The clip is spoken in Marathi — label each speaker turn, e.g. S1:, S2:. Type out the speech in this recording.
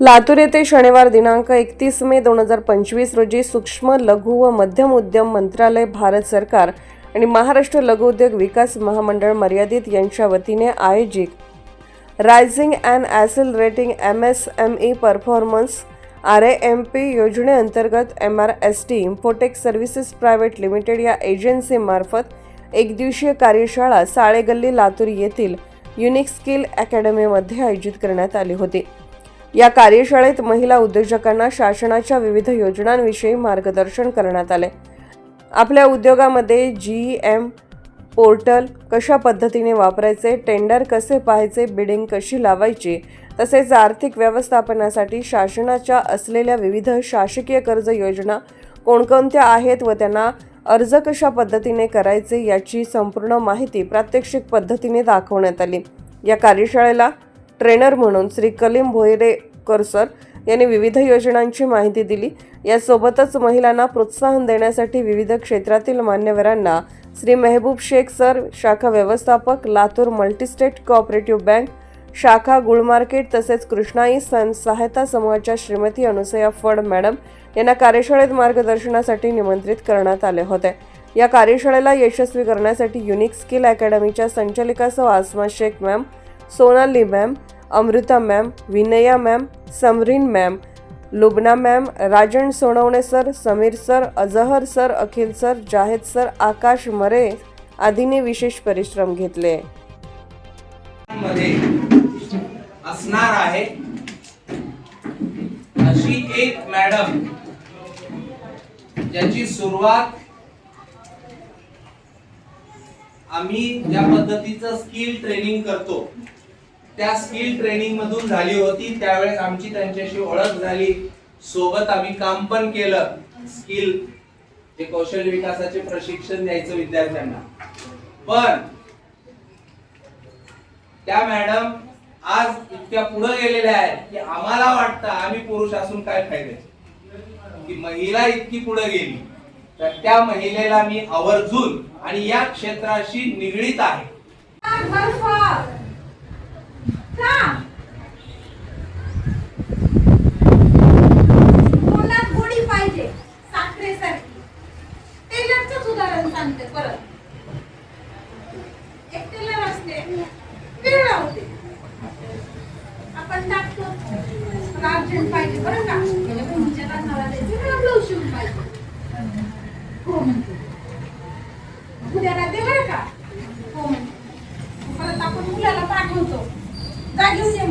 S1: लातूर येथे शनिवार दिनांक एकतीस मे दोन हजार पंचवीस रोजी सूक्ष्म लघु व मध्यम उद्यम मंत्रालय भारत सरकार आणि महाराष्ट्र लघुउद्योग विकास महामंडळ मर्यादित यांच्या वतीने आयोजित rising and accelerating M S M E performance R A M P योजनेअंतर्गत M R S T Infotech services private limited या एजन्सीमार्फत एकदिवसीय कार्यशाळा साळेगल्ली लातूर येथील युनिक स्किल अकॅडमीमध्ये आयोजित करण्यात आली होती. या कार्यशाळेत महिला उद्योजकांना शासनाच्या विविध योजनांविषयी मार्गदर्शन करण्यात आले. आपल्या उद्योगामध्ये जी एम पोर्टल कशा पद्धतीने वापरायचे टेंडर कसे पाहायचे बिडिंग कशी लावायची तसेच आर्थिक व्यवस्थापनासाठी शासनाच्या असलेल्या विविध शासकीय कर्ज योजना कोणकोणत्या आहेत व त्यांना अर्ज कशा पद्धतीने करायचे याची संपूर्ण माहिती प्रात्यक्षिक पद्धतीने दाखवण्यात आली. या कार्यशाळेला ट्रेनर म्हणून श्री कलीम भोईरेकर सर यांनी विविध योजनांची माहिती दिली. यासोबतच महिलांना प्रोत्साहन देण्यासाठी विविध क्षेत्रातील मान्यवरांना श्री मेहबूब शेख सर शाखा व्यवस्थापक लातूर मल्टीस्टेट कोऑपरेटिव्ह बँक शाखा गुळ मार्केट तसेच कृष्णाई सन सहायता समूहाच्या श्रीमती अनुसया फड मॅडम यांना कार्यशाळेत मार्गदर्शनासाठी निमंत्रित करण्यात आले होते. या कार्यशाळेला यशस्वी करण्यासाठी युनिक स्किल अकॅडमीच्या संचालिकासह Asma Shaikh ma'am Sonali ma'am Amruta ma'am Vinaya ma'am Samreen ma'am Lubna ma'am Rajan Sonawane sir Sameer sir Azhar sir Akhil sir Jahed sir Akash Mare आदींनी विशेष परिश्रम घेतले.
S2: असणार आहे अशी एक मॅडम ज्याची सुरुवात आम्ही ज्या पद्धतीचं स्किल ट्रेनिंग करतो. त्या स्किल ट्रेनिंग मधून झाली होती. त्यावेळेस आमची त्यांच्याशी ओळख झाली. सोबत आम्ही काम पण केलं. स्किल जे कौशल्य विकासाचे प्रशिक्षण द्यायचं विद्यार्थ्यांना. पण त्या मॅडम आज इतक्या पुढे गेलेल्या आहेत की आम्हाला वाटतं आम्ही पुरुष असून काय फायद्याचे की महिला इतकी पुढे गेली. तर त्या महिलेला मी आवर्जून आणि या क्षेत्राशी निगडीत आहे.
S3: टेलर असते होते आपण टाकतो अर्जंट पाहिजे बरं का म्हणजे मुलीच्या लग्नाला द्यायचं ब्लाऊज शिवून पाहिजे हो म्हणते उद्याला दे बरं का. हो. म्हणतो परत आपण मुलाला पाठवतो. जा घेऊन ये